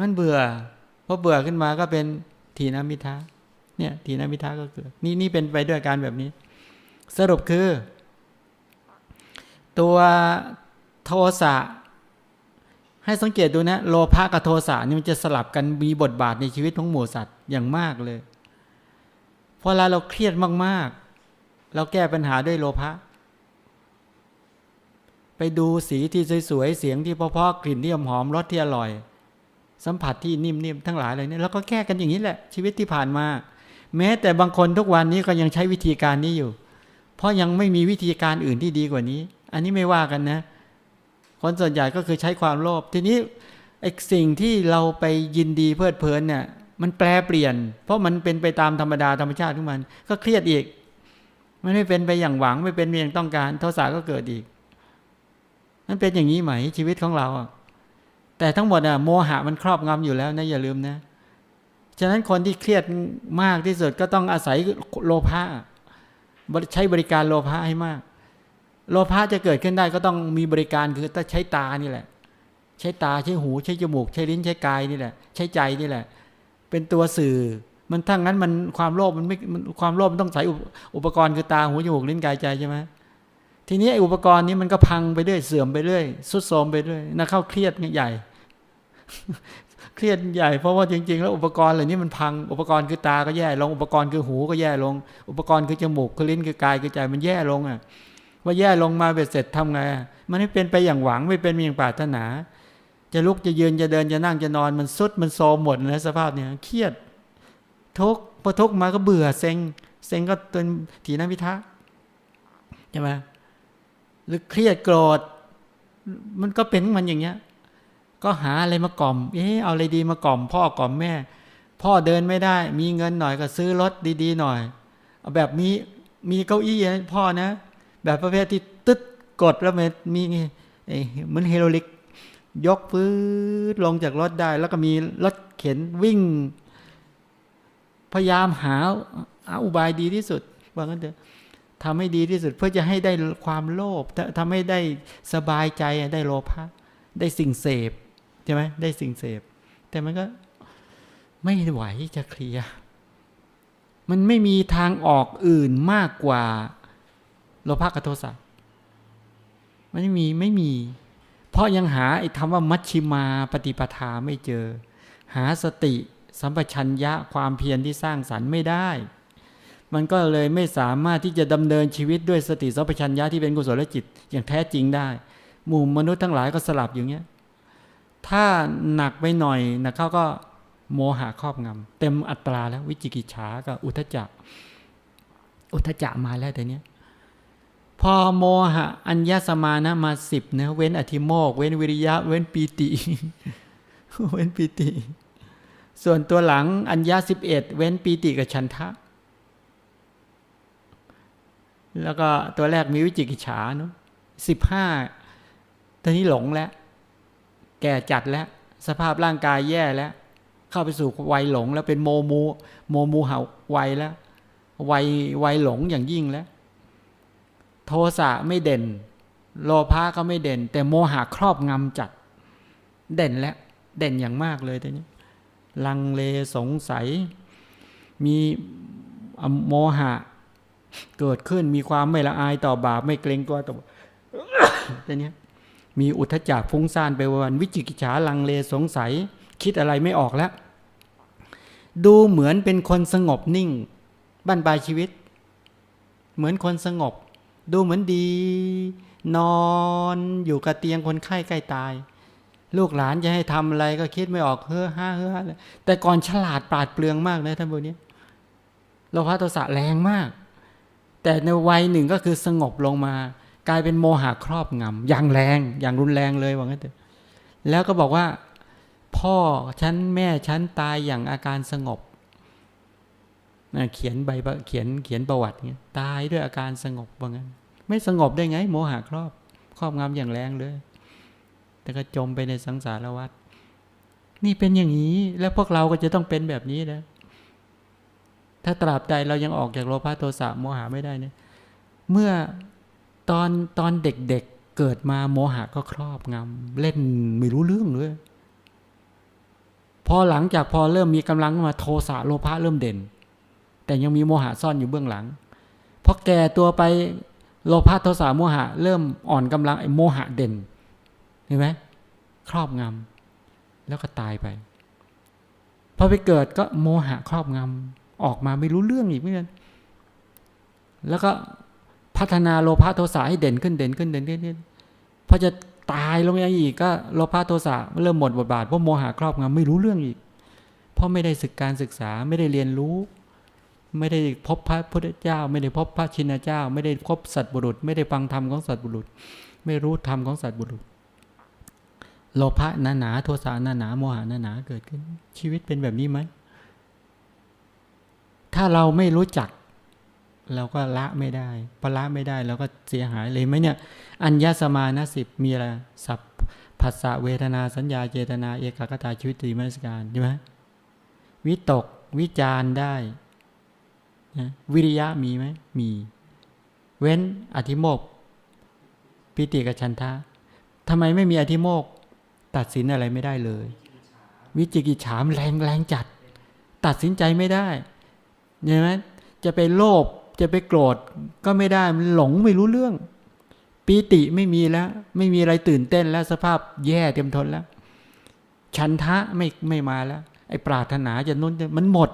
มันเบื่อพอเบื่อขึ้นมาก็เป็นทีนามิทะเนี่ยทีนามิทะก็เกิดนี่นี่เป็นไปด้วยการแบบนี้ สรุปคือ ตัวโทสะให้สังเกตดูนะโลภะกับโทสะนี่มันจะสลับกันมีบทบาทในชีวิตของหมูสัตว์อย่างมากเลยพอเวลาเราเครียดมากๆ เราแก้ปัญหาด้วยโลภะไปดูสีที่สวยๆ เสียงที่เพราะๆกลิ่นที่หอมๆรสที่อร่อย สัมผัสที่นิ่มๆทั้งหลายเลยเนี่ยเราก็แก้กันอย่างนี้แหละ ชีวิตที่ผ่านมา แม้แต่บางคนทุกวันนี้ก็ยังใช้วิธีการนี้อยู่ เพราะยังไม่มีวิธีการอื่นที่ดีกว่านี้ อันนี้ไม่ว่ากันนะ คนส่วนใหญ่ก็คือใช้ความโลภทีนี้ไอ้สิ่งที่เราไปยินดีเพลิดเพลินเนี่ยมันแปลเปลี่ยน เพราะมันเป็นไปตามธรรมดาธรรมชาติของมัน ก็เครียดอีก มันไม่เป็นไปอย่างหวังไม่เป็นไปอย่างต้องการ โทสะก็เกิดอีก มันเป็นอย่างนี้ไหมชีวิตของเราอะ แต่ทั้งหมดอะโมหะมันครอบงำอยู่แล้วนะอย่าลืมนะ ฉะนั้นคนที่เครียดมากที่สุดก็ต้องอาศัยโลภะใช้บริการโลภะให้มาก โลภะจะเกิดขึ้นได้ก็ต้องมีบริการคือต้องใช้ตานี่แหละ ใช้ตาใช้หูใช้จมูก ใช้ลิ้นใช้กายนี่แหละ ใช้ใจนี่แหละ เป็นตัวสื่อ มันทั้งนั้นมันความโลภมันไม่ความโลภมันต้องใส่อุปกรณ์คือตาหูจมูกลิ้นกายใจใช่ไหมทีนี้ไอ้อุปกรณ์นี้มันก็พังไปเรื่อยเสื่อมไปเรื่อยสุดโทมไปเรื่อยน่าเข้าเครียดใหญ่ เครียดใหญ่เพราะว่าจริง ๆ แล้วอุปกรณ์เหล่านี้มันพังอุปกรณ์คือตาก็แย่ลงอุปกรณ์คือหูก็แย่ลง อุปกรณ์คือจมูกคือลิ้นคือกายคือใจมันแย่ลงอะว่าแย่ลงมาเบ็ดเสร็จทำไงมันไม่เป็นไปอย่างหวังไม่เป็นอย่างปรารถนา จะลุกจะยืนจะเดินจะนั่งจะนอนมันสุดมันโซมหมดนะสภาพเนี้ยเครียดทุกพอทุกมาก็เบื่อเซ็งเซ็งก็เป็นถีนมิทะใช่ไหมหรือเครียดโกรธมันก็เป็นมันอย่างเงี้ย ก็หาอะไรมากล่อม เอ๊ะเอาอะไรดีมากล่อม พ่อกล่อมแม่ พ่อเดินไม่ได้ มีเงินหน่อยก็ซื้อรถดีๆหน่อย เอาแบบมีมีเก้าอี้พ่อนะ แบบประเภทที่ตึ๊ดกดแล้วมันมีไอเหมือนเฮโรลิก ยกพื้นลงจากรถได้ แล้วก็มีรถเข็นวิ่ง พยายามหาอาอุบายดีที่สุดว่างั้นเถอะทำให้ดีที่สุดเพื่อจะให้ได้ความโลภทำให้ได้สบายใจได้โลภะได้สิ่งเสพ ช่ไหมได้สิ่งเสพ แต่มันก็ไม่ไหวจะเคลียร์มันไม่มีทางออกอื่นมากกว่าโลภะกับโทสะมันไม่มีไม่มี เพราะยังหาไอ้คำว่ามัชชิมาปฏิปทาไม่เจอ หาสติสัมปชัญญะความเพียรที่สร้างสรรค์ไม่ได้ มันก็เลยไม่สามารถที่จะดำเนินชีวิตด้วยสติสัมปชัญญะที่เป็นกุศลจิตอย่างแท้จริงได้ หมู่มนุษย์ทั้งหลายก็สลับอย่างเงี้ย ถ้าหนักไปหน่อยนะเขาก็โมหะครอบงำเต็มอัตราแล้ววิจิกิจฉากับอุทจักอุทจักมาแล้วแต่เนี้ยพอโมหะ อัญญสมานะมาสิบนะเว้นอธิโมก เว้นวิริยะ เว้นปีติ เว้นปีติ ส่วนตัวหลังอัญญาสิบเอ็ดเว้นปีติกับฉันทะ แล้วก็ตัวแรกมีวิจิกิจฉาเนาะสิบห้าตอนนี้หลงแล้ว แก่จัดแล้ว สภาพร่างกายแย่แล้ว เข้าไปสู่วัยหลงแล้วเป็นโมมูโมมูเหาวัยแล้ววัยวัยหลงอย่างยิ่งแล้ว โทสะไม่เด่น โลภะก็ไม่เด่น แต่โมหะครอบงำจัด เด่นแล้วเด่นอย่างมากเลยตอนนี้ ลังเลสงสัย มีโมหะ เกิดขึ้นมีความไม่ละอายต่อบาปไม่เกรงกลัวต่อตอนนี้ มีอุทจักฟุ้งซ่านไปวันวิจิกิจฉาลังเลสงสัย คิดอะไรไม่ออกแล้ว ดูเหมือนเป็นคนสงบนิ่งบ้านปลายชีวิต เหมือนคนสงบ ดูเหมือนดี นอนอยู่กับเตียงคนไข้ใกล้ตาย ลูกหลานจะให้ทำอะไรก็คิดไม่ออกเฮ้อฮ่าเฮ้อเลยแต่ก่อนฉลาดปราดเปลืองมากนะท่านผู้นี้โลภะโทสะแรงมาก แต่ในวัยหนึ่งก็คือสงบลงมา กลายเป็นโมหะครอบงำอย่างแรงอย่างรุนแรงเลยว่างั้นเถอะแล้วก็บอกว่า พ่อฉันแม่ฉันตายอย่างอาการสงบเขียนใบเขียนเขียนประวัติเงี้ยตายด้วยอาการสงบว่างั้น ไม่สงบได้ไง โมหะครอบ ครอบงำอย่างแรงเลย แต่ก็จมไปในสังสารวัฏนี่เป็นอย่างนี้ แล้วพวกเราก็จะต้องเป็นแบบนี้นะถ้าตราบใดเรายังออกจากโลภะโทสะโมหะไม่ได้เนี่ยเมื่อ ตอนตอนเด็กๆเกิดมาโมหะก็ครอบงำเล่นไม่รู้เรื่องเลยพอหลังจากพอเริ่มมีกำลังมาโทสะโลภะเริ่มเด่น แต่ยังมีโมหะซ่อนอยู่เบื้องหลังพอแก่ตัวไปโลภะโทสะโมหะ เริ่มอ่อนกำลังไอ้โมหะเด่นเห็นไหมครอบงำแล้วก็ตายไปพอไปเกิดก็โมหะครอบงำออกมาไม่รู้เรื่องอีกเหมือนกันแล้วก็ พัฒนาโลภะโทสะให้เด่นขึ้นเด่นขึ้นเด่นขึ้นพอจะตายลงไปอีกก็โลภะโทสะเริ่มหมดบทบาทเพราะโมหะครอบงำไม่รู้เรื่องอีก เพราะไม่ได้ศึกการศึกษาไม่ได้เรียนรู้ ไม่ได้พบพระพุทธเจ้า ไม่ได้พบพระชินเจ้า ไม่ได้พบสัตว์บุรุษ ไม่ได้ฟังธรรมของสัตว์บุรุษ ไม่รู้ธรรมของสัตว์บุรุษ โลภะหนาหนาโทสะหนาหนาโมหะหนาหนาเกิดขึ้น ชีวิตเป็นแบบนี้ไหมถ้าเราไม่รู้จัก เราก็ละไม่ได้พอละไม่ได้เราก็เสียหายเลยไหมเนี่ย อัญญสมานะสิบมีอะไรสัพผัสสะเวทนาสัญญาเจตนาเอกคตาชีวิตตรีมรสการใช่ไหมวิตกวิจารได้นะวิริยะมีไหมมี เว้นอธิโมกปิติกับชันทะทำไมไม่มีอธิโมกตัดสินอะไรไม่ได้เลย วิจิกิจฉามแรงแรงจัด ตัดสินใจไม่ได้เห็นไหมจะไปโลภ จะไปโกรธก็ไม่ได้มันหลงไม่รู้เรื่อง ปีติไม่มีแล้ว ไม่มีอะไรตื่นเต้นแล้วสภาพแย่เต็มทนแล้ว ชันทะไม่ไม่มาแล้ว ไอ้ปรารถนาจะนุ่นจะมันหมด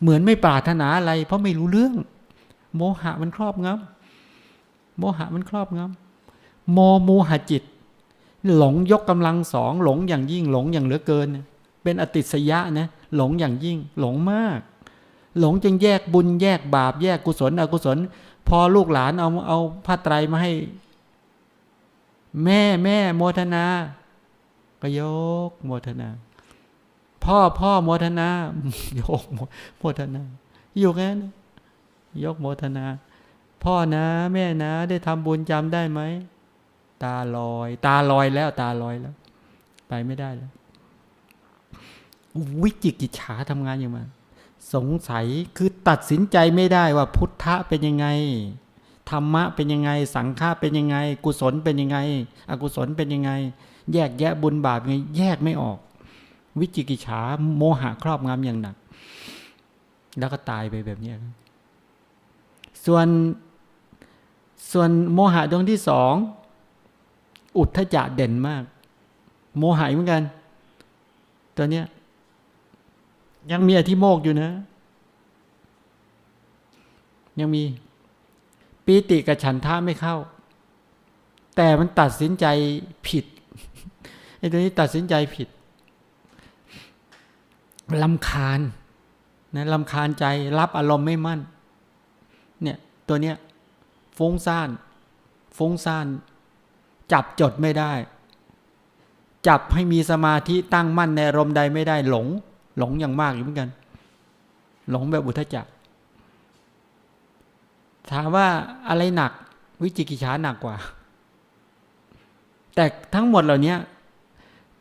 เหมือนไม่ปรารถนาอะไร เพราะไม่รู้เรื่อง โมหะมันครอบงำโมหะมันครอบงำโมโมหะจิต หลงยกกำลังสองหลงอย่างยิ่งหลงอย่างเหลือเกิน เป็นอติสยะนะหลงอย่างยิ่ง หลงมาก หลงจึงแยกบุญแยกบาป แยกกุศลอกุศล พอลูกหลานเอาเอาผ้าไตรมาให้ แม่แม่โมทนา ก็ยกโมทนา พ่อพ่อโมทนา ยกโมทนา อยู่แค่นั้นยกโมทนา พ่อนะแม่นะ ได้ทำบุญจำได้ไหมตาลอย ตาลอยแล้วตาลอยแล้ว ไปไม่ได้แล้ว วิจิกิจฉาทำงานอย่างมัน สงสัยคือตัดสินใจไม่ได้ว่าพุทธะเป็นยังไงธรรมะเป็นยังไง สังฆะเป็นยังไง กุศลเป็นยังไง อกุศลเป็นยังไง แยกแยะบุญบาปยังไงแยกไม่ออก วิจิกิจฉาโมหะครอบงำอย่างหนัก แล้วก็ตายไปแบบนี้ส่วนส่วนโมหะดวงที่สองอุทธจะเด่นมาก โมหะเหมือนกัน ตัวเนี้ย ยังมีอธิโมกอยู่นะ ยังมีปีติกับฉันทะไม่เข้า แต่มันตัดสินใจผิดไอ้ตัวนี้ตัดสินใจผิดลำคาญนะลำคาญใจรับอารมณ์ไม่มั่น เนี่ย ตัวเนี้ยฟุ้งซ่านฟุ้งซ่าน จับจดไม่ได้ จับให้มีสมาธิตั้งมั่นในอารมณ์ใดไม่ได้หลง หลงอย่างมากอยู่เหมือนกัน หลงแบบอุทจักถามว่าอะไรหนัก วิจิกิจฉาหนักกว่า แต่ทั้งหมดเหล่านี้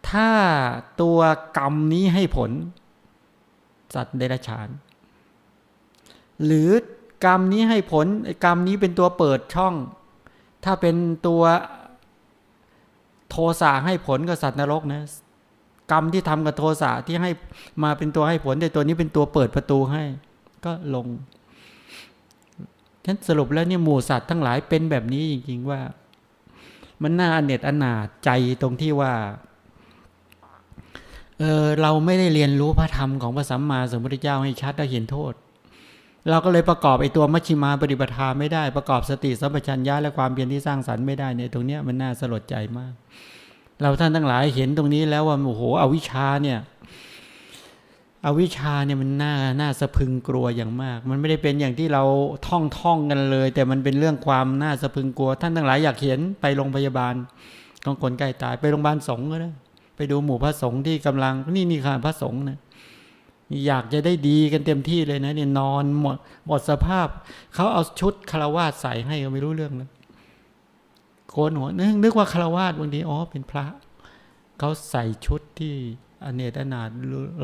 ถ้าตัวกรรมนี้ให้ผล สัตว์เดรัจฉาน หรือกรรมนี้ให้ผลกรรมนี้เป็นตัวเปิดช่อง ถ้าเป็นตัวโทสะให้ผลกับสัตว์นรกนะ กรรมที่ทำกับโทสะที่ให้มาเป็นตัวให้ผลแต่ตัวนี้เป็นตัวเปิดประตูให้ ก็ลงฉันสรุปแล้วเนี่ยหมู่สัตว์ทั้งหลายเป็นแบบนี้จริงๆว่า มันน่าอเนจอนาจใจตรงที่ว่าเออเราไม่ได้เรียนรู้พระธรรมของพระสัมมาสัมพุทธเจ้าให้ชัดและเห็นโทษ เราก็เลยประกอบไอ้ตัวมัชฌิมาปฏิปทาไม่ได้ประกอบสติสัมปชัญญะและความเพียรที่สร้างสรรค์ไม่ได้เนี่ยตรงเนี้ยมันน่าสลดใจมาก เราท่านทั้งหลายเห็นตรงนี้แล้วว่าโอ้โหอวิชชาเนี่ยอวิชชาเนี่ยมันน่าน่าสะพึงกลัวอย่างมาก มันไม่ได้เป็นอย่างที่เราท่องท่องกันเลย แต่มันเป็นเรื่องความน่าสะพึงกลัว ท่านทั้งหลายอยากเห็นไปโรงพยาบาลของคนใกล้ตายไปโรงพยาบาลสงฆ์ก็ได้ไปดูหมู่พระสงฆ์ที่กำลังนี่นี่ค่ะพระสงฆ์นะอยากจะได้ดีกันเต็มที่เลยนะเนี่ยนอนหมดหมดสภาพเขาเอาชุดคารวาสใส่ให้ก็ไม่รู้เรื่องนะ โกนหัวนึกนึกว่าคารวาสบางทีอ๋อเป็นพระเขาใส่ชุดที่อเนตอนาถ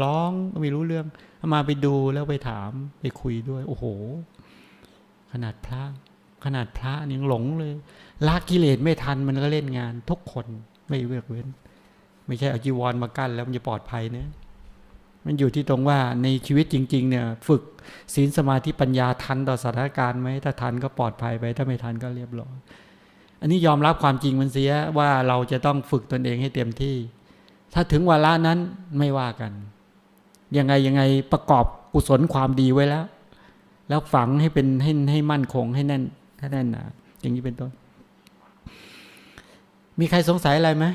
ร้องไม่รู้เรื่องมาไปดูแล้วไปถามไปคุยด้วย โอ้โห ขนาดพระ ขนาดพระยังหลงเลยละกิเลสไม่ทันมันก็เล่นงานทุกคนไม่เว้นเว้น ไม่ใช่เอาจีวรมากั้นแล้วมันจะปลอดภัยเนะมันอยู่ที่ตรงว่าในชีวิตจริง ๆ เนี่ย ฝึกศีลสมาธิปัญญาทันต่อสถานการณ์ไหมถ้าทันก็ปลอดภัยไป ถ้าไม่ทันก็เรียบร้อย อันนี้ยอมรับความจริงมันเสียว่าเราจะต้องฝึกตนเองให้เต็มที่ ถ้าถึงวาระนั้นไม่ว่ากัน ยังไงยังไงประกอบกุศลความดีไว้แล้ว แล้วฝังให้เป็นให้ให้มั่นคงให้แน่นให้แน่นหนาอย่างนี้เป็นต้น มีใครสงสัยอะไรไหม